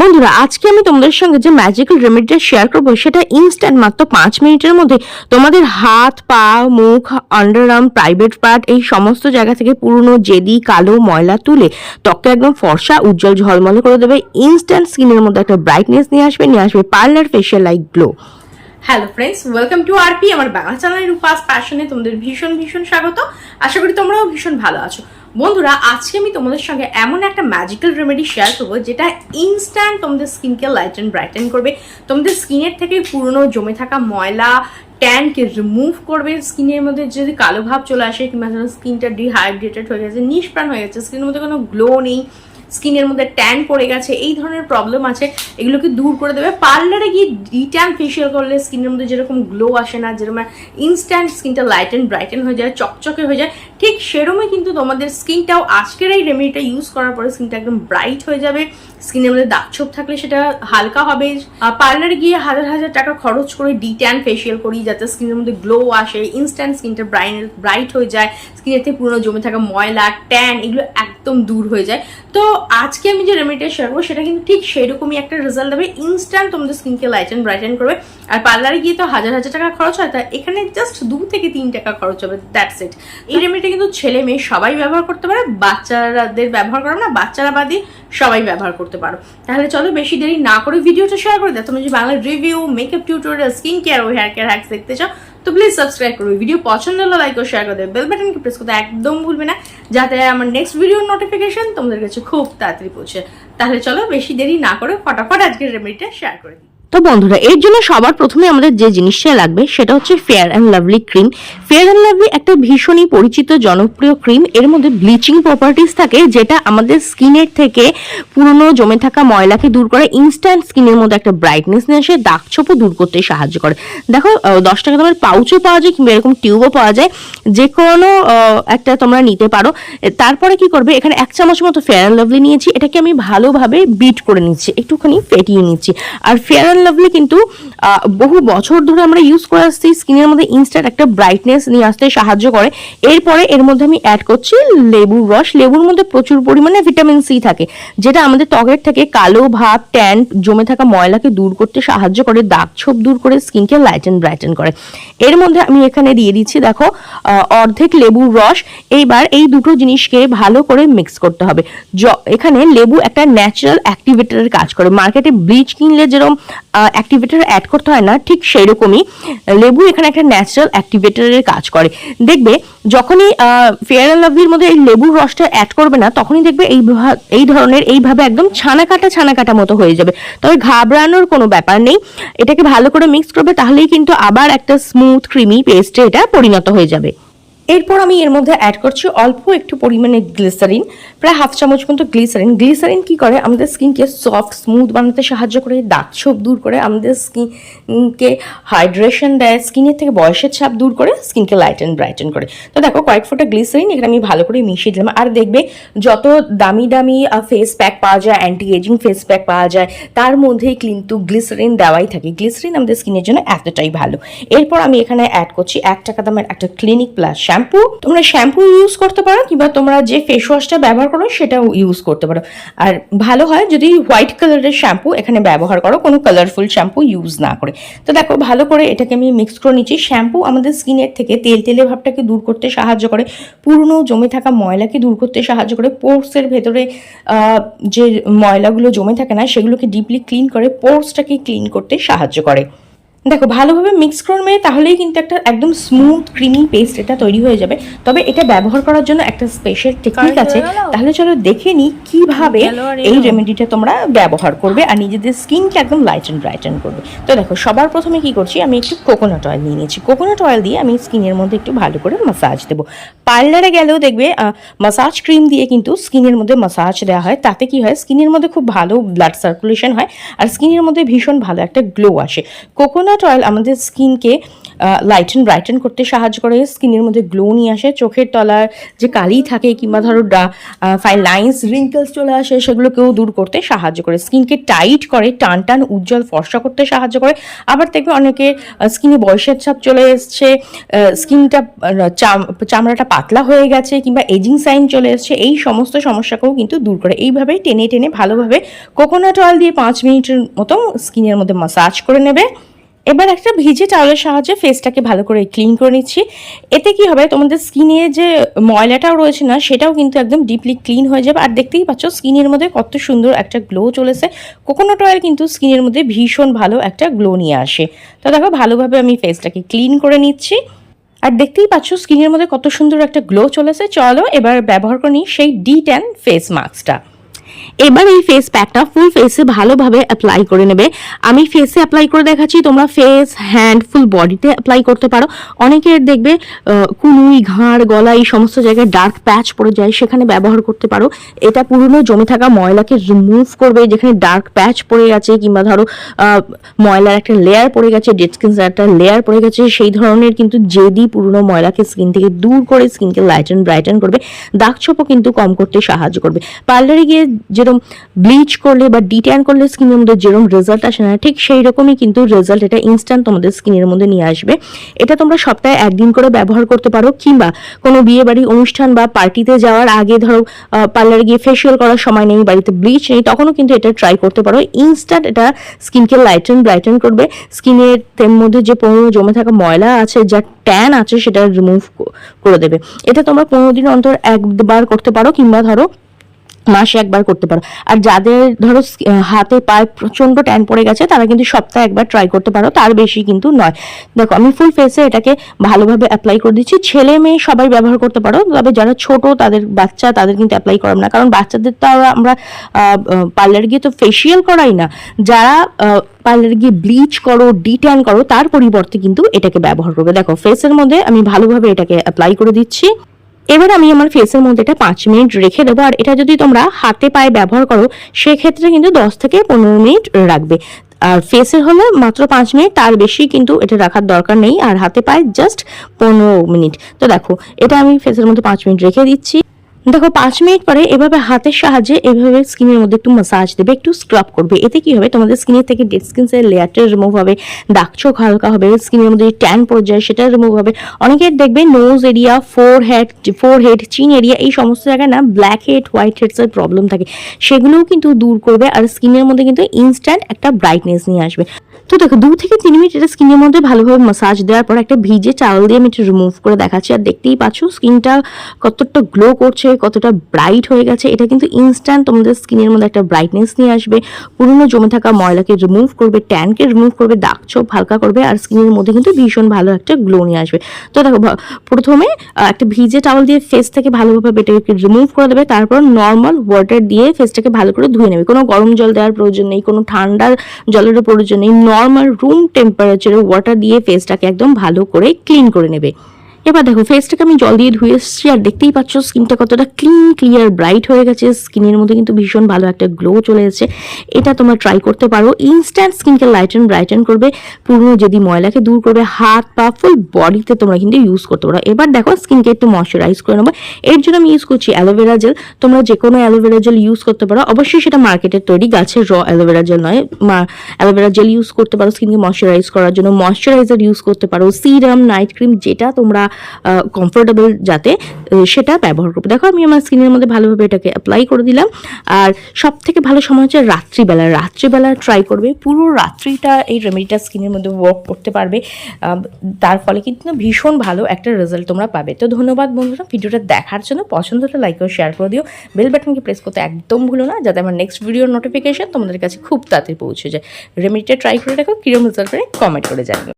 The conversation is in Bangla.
বন্ধুরা, আজকে আমি তোমাদের সঙ্গে যে ম্যাজিক্যাল রেমেডিটা শেয়ার করব, সেটা ইনস্ট্যান্ট মাত্র পাঁচ মিনিটের মধ্যে তোমাদের হাত, পা, মুখ আন্ডারআর্ম প্রাইভেট পার্ট এই সমস্ত জায়গা থেকে পুরনো জেদি, কালো ময়লা তুলে ত্বককে একদম ফর্সা, উজ্জ্বল, ঝলমলে করে দেবে। ইনস্ট্যান্ট স্কিনের মধ্যে একটা ব্রাইটনেস নিয়ে আসবে নিয়ে আসবে parlour facial like glow hello friends welcome to RP আমার বাংলা চ্যানেলের উপাস প্যাশনে তোমাদের ভীষণ ভীষণ স্বাগত। আশা করি তোমরাও ভীষণ ভালো আছো। বন্ধুরা, আজকে আমি তোমাদের সঙ্গে এমন একটা ম্যাজিক্যাল রেমেডি শেয়ার করব, যেটা ইনস্ট্যান্ট তোমাদের স্কিনকে লাইট অ্যান্ড ব্রাইটেন করবে। তোমাদের স্কিনের থেকে পুরনো জমে থাকা ময়লা ট্যানকে রিমুভ করবে। স্কিনের মধ্যে যদি কালো ভাব চলে আসে, কিংবা স্কিনটা ডিহাইড্রেটেড হয়ে গেছে, নিষ্প্রাণ হয়ে গেছে স্কিনের মধ্যে কোনো গ্লো নেই স্কিনের মধ্যে ট্যান পড়ে গেছে, এই ধরনের প্রবলেম আছে, এগুলোকে দূর করে দেবে। পার্লারে গিয়ে ডিট্যান ফেসিয়াল করলে স্কিনের মধ্যে যেরকম গ্লো আসে না, যেরকম ইনস্ট্যান্ট স্কিনটা লাইট অ্যান্ড ব্রাইটেন হয়ে যায়, চকচকে হয়ে যায়, ঠিক সেরকমই কিন্তু তোমাদের স্কিনটাও আজকের এই রেমেডিটা ইউজ করার পরে স্কিনটা একদম ব্রাইট হয়ে যাবে। স্কিনের মধ্যে দাগ ছোপ থাকলে সেটা হালকা হবে। পার্লারে গিয়ে হাজার হাজার টাকা খরচ করে ডি ফেসিয়াল করি, যাতে স্কিনের মধ্যে গ্লো আসে ইনস্ট্যান্ট স্কিনটা ব্রাইট ব্রাইট হয়ে যায়, স্কিনের থেকে পুরনো জমে থাকা ময়লা ট্যান এগুলো একদম দূর হয়ে যায়। তো আজকে আমি যে রেমেডিটা শেয়ার করব, সেটা কিন্তু ঠিক সেরকমই একটা রেজাল্ট দেবে ইনস্ট্যান্ট তোমাদের স্কিনকে লাইট অ্যান্ড ব্রাইটেন করবে। আর পার্লারে গিয়ে তো হাজার হাজার টাকা খরচ হয়, তা এখানে জাস্ট দু থেকে তিন টাকা খরচ হবে দ্যাটস ইট এই রেমেডিটা কিন্তু ছেলে মেয়ে সবাই ব্যবহার করতে পারে বাচ্চারাদের ব্যবহার করো না, বাচ্চারা বাদে সবাই ব্যবহার করতে পারো। তাহলে চলো বেশি দেরি না করে ভিডিওটা শেয়ার করে দাও। তুমি যদি Bangla review makeup tutorial skin care ও হেয়ার কেয়ার হ্যাক্স দেখতে চাও তো প্লিজ সাবস্ক্রাইব করবে ভিডিও পছন্দ হলে লাইক ও শেয়ার করে দেবে। বেল বাটনকে প্রেস করতে একদম ভুলবে না, যাতে আমার নেক্সট ভিডিওর নোটিফিকেশন তোমাদের কাছে খুব তাড়াতাড়ি পৌঁছে। তাহলে চলো বেশি দেরি না করে ফটাফট আজকের রেমেডিটা শেয়ার করে দিই। তো বন্ধুরা, এর জন্য সবার প্রথমে আমাদের যে জিনিসটা লাগবে সেটা হচ্ছে Fair and Lovely cream Fair and Lovely একটা ভীষণই পরিচিত, জনপ্রিয় ক্রিম এর মধ্যে ব্লিচিং প্রপার্টিস থাকে, যেটা আমাদের স্কিনের থেকে পুরনো জমে থাকা ময়লাকে দূর করে ইনস্ট্যান্ট স্কিনের মধ্যে একটা ব্রাইটনেস নিয়ে আসে, দাগ ছোপও দূর করতে সাহায্য করে। দেখো দশ টাকা দামের পাউচও পাওয়া যায় কিংবা এরকম টিউবও পাওয়া যায় যে কোনো একটা তোমরা নিতে পারো। তারপরে কি করবে, এখানে এক চামচ মতো ফেয়ার অ্যান্ড লাভলি নিয়েছি, এটাকে আমি ভালোভাবে বিট করে নিচ্ছি, একটুখানি ফেটিয়ে নিচ্ছি। আর ফেয়ার অ্যান্ড লাভলি কিন্তু বহু বছর ধরে আমরা ইউজ করে আসছি স্কিনের মধ্যে ইনস্ট্যান্ট একটা ব্রাইটনেস নিয়ে আসতে সাহায্য করে। এরপরে এর মধ্যে আমি অ্যাড করছি লেবুর রস। লেবুর মধ্যে প্রচুর পরিমাণে ভিটামিন সি থাকে, যেটা আমাদের ত্বকের থেকে কালো ভাব ট্যান জমে থাকা ময়লাকে দূর করতে সাহায্য করে, দাগ ছোপ দূর করে স্কিনকে লাইট অ্যান্ড ব্রাইটেন করে। এর মধ্যে আমি এখানে দিয়ে দিচ্ছি, দেখো অর্ধেক লেবুর রস। এইবার এই দুটো জিনিসকে ভালো করে মিক্স করতে হবে। এখানে লেবু একটা ন্যাচারাল অ্যাক্টিভেটরের কাজ করে। মার্কেটে ব্লিচ কিনলে যেরকম অ্যাক্টিভেটর অ্যাড করতে হয় না, ঠিক সেই রকমই লেবু এখানে একটা ন্যাচারাল অ্যাক্টিভেটারের কাজ করে। দেখবে যখনই ফেয়ার অ্যান্ড লাভলির মধ্যে এই লেবুর রসটা অ্যাড করবে না, তখনই দেখবে এই এই ধরনের এইভাবে একদম ছানা কাটা ছানা কাটা মতো হয়ে যাবে। তবে ঘাবড়ানোর কোনো ব্যাপার নেই, এটাকে ভালো করে মিক্স করবে, তাহলেই কিন্তু আবার একটা স্মুথ ক্রিমি পেস্টে এটা পরিণত হয়ে যাবে। এরপর আমি এর মধ্যে অ্যাড করছি অল্প একটু পরিমাণে গ্লিসারিন প্রায় হাফ চামচ মতো গ্লিসারিন গ্লিসারিন কি করে? আমাদের স্কিনকে সফট স্মুথ বানাতে সাহায্য করে, দাগ ছোপ দূর করে, আমাদের স্কিনকে হাইড্রেশন দেয় স্কিনের থেকে বয়সের ছাপ দূর করে স্কিনকে লাইট অ্যান্ড ব্রাইটেন করে। তো দেখো, কয়েক ফোটা গ্লিসারিন এখানে আমি ভালো করে মিশিয়ে দিলাম। আর দেখবে, যত দামি দামি ফেস প্যাক পাওয়া যায় অ্যান্টি এজিং ফেস প্যাক পাওয়া যায়, তার মধ্যেই কিন্তু গ্লিসারিন দেওয়াই থাকে। গ্লিসারিন আমাদের স্কিনের জন্য এতটাই ভালো। এরপর আমি এখানে অ্যাড করছি এক টাকা দামের একটা ক্লিনিক প্লাস শ্যাম্পু তোমরা শ্যাম্পু ইউজ করতে পারো কিংবা তোমরা যে ফেস ওয়াশটা ব্যবহার করো সেটাও ইউজ করতে পারো। আর ভালো হয় যদি হোয়াইট কালারের শ্যাম্পু এখানে ব্যবহার করো, কোনো কালারফুল শ্যাম্পু ইউজ না করে। তো দেখো, ভালো করে এটাকে আমি মিক্স করে নিচ্ছি। শ্যাম্পু আমাদের স্কিনের থেকে তেল তেলে ভাবটাকে দূর করতে সাহায্য করে। পুরনো জমে থাকা ময়লাকে দূর করতে সাহায্য করে। পোর্সের ভেতরে যে ময়লাগুলো জমে থাকে না, সেগুলোকে ডিপলি ক্লিন করে পোর্সটাকে ক্লিন করতে সাহায্য করে। দেখো ভালোভাবে মিক্স করবে তাহলেই কিন্তু একটা একদম স্মুথ ক্রিমি পেস্ট এটা তৈরি হয়ে যাবে। তবে এটা ব্যবহার করার জন্য একটা স্পেশাল টেকনিক আছে। তাহলে চলো দেখে নিই কীভাবে এই রেমেডিটা তোমরা ব্যবহার করবে আর নিজেদের স্কিনকে একদম লাইট অ্যান্ড ব্রাইটেন করবে। তো দেখো সবার প্রথমে কি করছি আমি একটু কোকোনাট অয়েল নিয়ে নিয়েছি। কোকোনাট অয়েল দিয়ে আমি স্কিনের মধ্যে একটু ভালো করে মাসাজ দেবো। পার্লারে গেলেও দেখবে মাসাজ ক্রিম দিয়ে কিন্তু স্কিনের মধ্যে মাসাজ দেওয়া হয়। তাতে কি হয় স্কিনের মধ্যে খুব ভালো ব্লাড সার্কুলেশন হয় আর স্কিনের মধ্যে ভীষণ ভালো একটা গ্লো আসে। কোকোনাট অয়েল আমাদের স্কিনকে লাইটেন ব্রাইটেন করতে সাহায্য করে। স্কিনের মধ্যে গ্লো নিয়ে আসে, চোখের তলার যে কালি থাকে কিংবা ধরো ফাইন লাইন্স রিঙ্কেলস চলে আসে, সেগুলোকেও দূর করতে সাহায্য করে। স্কিনকে টাইট করে, টান টান, উজ্জ্বল ফর্সা করতে সাহায্য করে। আবার দেখবে অনেকের স্কিনে বয়সের ছাপ চলে এসছে স্কিনটা চামড়াটা পাতলা হয়ে গেছে কিংবা এজিং সাইন চলে এসছে, এই সমস্ত সমস্যাকেও কিন্তু দূর করে। এইভাবে টেনে টেনে ভালোভাবে কোকোনাট অয়েল দিয়ে পাঁচ মিনিটের মতো স্কিনের মধ্যে মাসাজ করে নেবে। এবার একটা ভিজে টাওয়ালের সাহায্যে ফেসটাকে ভালো করে ক্লিন করে নিচ্ছি। এতে কি হবে, তোমাদের স্কিনে যে ময়লাটাও রয়েছে না, সেটাও কিন্তু একদম ডিপলি ক্লিন হয়ে যাবে। আর দেখতেই পাচ্ছ স্কিনের মধ্যে কত সুন্দর একটা গ্লো চলেছে। কোকোনাট অয়েল কিন্তু স্কিনের মধ্যে ভীষণ ভালো একটা গ্লো নিয়ে আসে। তো দেখো, ভালোভাবে আমি ফেসটাকে ক্লিন করে নিচ্ছি। আর দেখতেই পাচ্ছ স্কিনের মধ্যে কত সুন্দর একটা গ্লো চলেছে। চলো এবার ব্যবহার করে নিই সেই ডি ট্যান ফেস মাস্কটা এবার এই ফেস প্যাকটা ফুল ফেসে ভালোভাবে অ্যাপ্লাই করে নেবে। আমি ফেসে অ্যাপ্লাই করে দেখাচ্ছি, তোমরা ফেস হ্যান্ড ফুল বডিতে অ্যাপ্লাই করতে পারো। অনেকের দেখবে কুনুই, ঘাড়, গলা, এই সমস্ত জায়গায় ডার্ক প্যাচ পড়ে যায়, সেখানে ব্যবহার করতে পারো। এটা পুরনো জমে থাকা ময়লাকে রিমুভ করবে, যেখানে ডার্ক প্যাচ পড়ে গেছে, কিংবা ধরো ময়লার একটা লেয়ার পড়ে গেছে ডেড স্কিন একটা লেয়ার পড়ে গেছে, সেই ধরনের কিন্তু জেদি পুরনো ময়লাকে স্কিন থেকে দূর করে স্কিনকে লাইটেন ব্রাইটেন করবে। দাগ ছোপও কিন্তু কম করতে সাহায্য করবে। পার্লারে গিয়ে যেরকম ব্লিচ করলে বা ডিট্যান করলে স্কিনের মধ্যে যেরকম রেজাল্ট আসে না, ঠিক সেই রকমই কিন্তু রেজাল্ট এটা ইনস্ট্যান্ট তোমাদের স্কিনের মধ্যে নিয়ে আসবে। এটা তোমরা সপ্তাহে একদিন করে ব্যবহার করতে পারো, কিংবা কোনো বিয়ে বাড়ি অনুষ্ঠান বা পার্টিতে যাওয়ার আগে ধরো পার্লারে গিয়ে ফেসিয়াল করার সময় নেই, বাড়িতে ব্লিচ নেই, তখনও কিন্তু এটা ট্রাই করতে পারো। ইনস্ট্যান্ট এটা স্কিনকে লাইটেন ব্রাইটেন করবে। স্কিনের মধ্যে যে পনেরো জমে থাকা ময়লা আছে, যা ট্যান আছে, সেটা রিমুভ করে দেবে। এটা তোমরা পনেরো দিন অন্তর একবার করতে পারো, কিংবা ধরো মাসে একবার করতে পারো। আর যাদের ধরো হাতে পায়ে প্রচণ্ড ট্যান পড়ে গেছে, তারা কিন্তু সপ্তাহে একবার ট্রাই করতে পারো, তার বেশি কিন্তু নয়। দেখো, আমি ফুল ফেসে এটাকে ভালোভাবে অ্যাপ্লাই করে দিচ্ছি। ছেলে মেয়ে সবাই ব্যবহার করতে পারো, তবে যারা ছোট, তাদের বাচ্চা তাদের কিন্তু অ্যাপ্লাই করাম না। কারণ বাচ্চাদের তো আমরা পার্লারে গিয়ে তো ফেসিয়াল করাই না। যারা পার্লারে গিয়ে ব্লিচ করো ডিট্যান করো, তার পরিবর্তে কিন্তু এটাকে ব্যবহার করবে। দেখো ফেসের মধ্যে আমি ভালোভাবে এটাকে অ্যাপ্লাই করে দিচ্ছি। এবার আমি আমার ফেসের মধ্যে এটা পাঁচ মিনিট রেখে দেবো। আর এটা যদি তোমরা হাতে পায়ে ব্যবহার করো, সেক্ষেত্রে কিন্তু দশ থেকে পনেরো মিনিট রাখবে। আর ফেসের হলে মাত্র পাঁচ মিনিট, তার বেশি কিন্তু এটা রাখার দরকার নেই। আর হাতে পায়ে জাস্ট পনেরো মিনিট। তো দেখো, এটা আমি ফেসের মধ্যে পাঁচ মিনিট রেখে দিচ্ছি। দেখো, পাঁচ মিনিট পরে এভাবে হাতের সাহায্যে এভাবে স্কিনের মধ্যে একটু মাসাজ দেবে, একটু স্ক্রাব করবে। এতে কি হবে? তোমাদের স্কিনের থেকে ডেড স্কিন এর লেয়ারটা রিমুভ হবে, দাগ চোখ হালকা হবে স্কিনের মধ্যে ট্যান পড়ে যায় সেটা রিমুভ হবে। অনেকের দেখবে nose area forehead forehead chin area এই সমস্ত জায়গায় না ব্ল্যাক হেড হোয়াইট হেডস এর প্রবলেম থাকে। সেগুলোও কিন্তু দূর করবে আর স্কিনের মধ্যে কিন্তু ইনস্ট্যান্ট একটা ব্রাইটনেস নিয়ে আসবে। তো দেখো, দু থেকে তিন মিনিট এটা স্কিনের মধ্যে ভালোভাবে মাসাজ দেওয়ার পর একটা ভিজে চাল দিয়ে আমি এটা রিমুভ করে দেখাচ্ছি। আর দেখতেই পাচ্ছ স্কিনটা কতটা গ্লো করছে কতটা ব্রাইট হয়ে গেছে, এটা কিন্তু ইনস্ট্যান্ট তোমাদের স্কিনের মধ্যে একটা ব্রাইটনেস নিয়ে আসবে। পুরনো জমে থাকা ময়লাকে রিমুভ করবে ট্যানকে রিমুভ করবে, দাগ ছোপ হালকা করবে, আর স্কিনের মধ্যে কিন্তু ভীষণ ভালো একটা গ্লো নিয়ে আসবে। তো দেখো প্রথমে একটা ভিজে টাওয়াল দিয়ে ফেস থেকে ভালোভাবে এটাকে রিমুভ করে দেবে, তারপর নর্মাল ওয়াটার দিয়ে ফেসটাকে ভালো করে ধুয়ে নেবে। কোনো গরম জল দেওয়ার প্রয়োজন নেই, কোনো ঠান্ডা জলেরও প্রয়োজন নেই নর্মাল রুম টেম্পারেচারে ওয়াটার দিয়ে ফেসটাকে একদম ভালো করে ক্লিন করে নেবে। এবার দেখো ফেসটাকে আমি জল দিয়ে ধুয়ে এসেছি, আর দেখতেই পাচ্ছ স্কিনটা কতটা ক্লিন ক্লিয়ার ব্রাইট হয়ে গেছে। স্কিনের মধ্যে কিন্তু ভীষণ ভালো একটা গ্লো চলে এসেছে। এটা তোমরা ট্রাই করতে পারো। ইনস্ট্যান্ট স্কিনকে লাইটেন ব্রাইটেন করবে। পুরনো যদি ময়লাকে দূর করবে, হাত পা ফুল বডিতে তোমরা কিন্তু ইউজ করতে পারো। এবার দেখো স্কিনকে একটু ময়শ্চারাইজ করে নেব। এর জন্য আমি ইউজ করছি অ্যালোভেরা জেল তোমরা যে কোনো অ্যালোভেরা জেল ইউজ করতে পারো। অবশ্যই সেটা মার্কেটের তৈরি। গাছের র অ্যালোভেরা জেল নয়। অ্যালোভেরা জেল ইউজ করতে পারো স্কিনকে ময়শ্চারাইজ করার জন্য। ময়শ্চারাইজার ইউজ করতে পারো। সিরাম নাইট ক্রিম যেটা তোমরা কমফোর্টেবল যাতে সেটা ব্যবহার করবে। দেখো, আমি আমার স্কিনের মধ্যে ভালোভাবে এটাকে অ্যাপ্লাই করে দিলাম। আর সব থেকে ভালো সময় হচ্ছে রাত্রিবেলা। রাত্রিবেলা ট্রাই করবে, পুরো রাত্রিটা এই রেমেডিটা স্কিনের মধ্যে ওয়ার্ক করতে পারবে। তার ফলে কিন্তু ভীষণ ভালো একটা রেজাল্ট তোমরা পাবে। তো ধন্যবাদ বন্ধুরা, ভিডিওটা দেখার জন্য। পছন্দ হলে লাইক ও শেয়ার করে দিও। বেল বাটনকে প্রেস করতে একদম ভুলো না, যাতে আমার নেক্সট ভিডিওর নোটিফিকেশন তোমাদের কাছে খুব তাড়াতাড়ি পৌঁছে যায়। রেমেডিটা ট্রাই করে দেখো, কিরম রেজাল্ট করে কমেন্ট করে জানিও।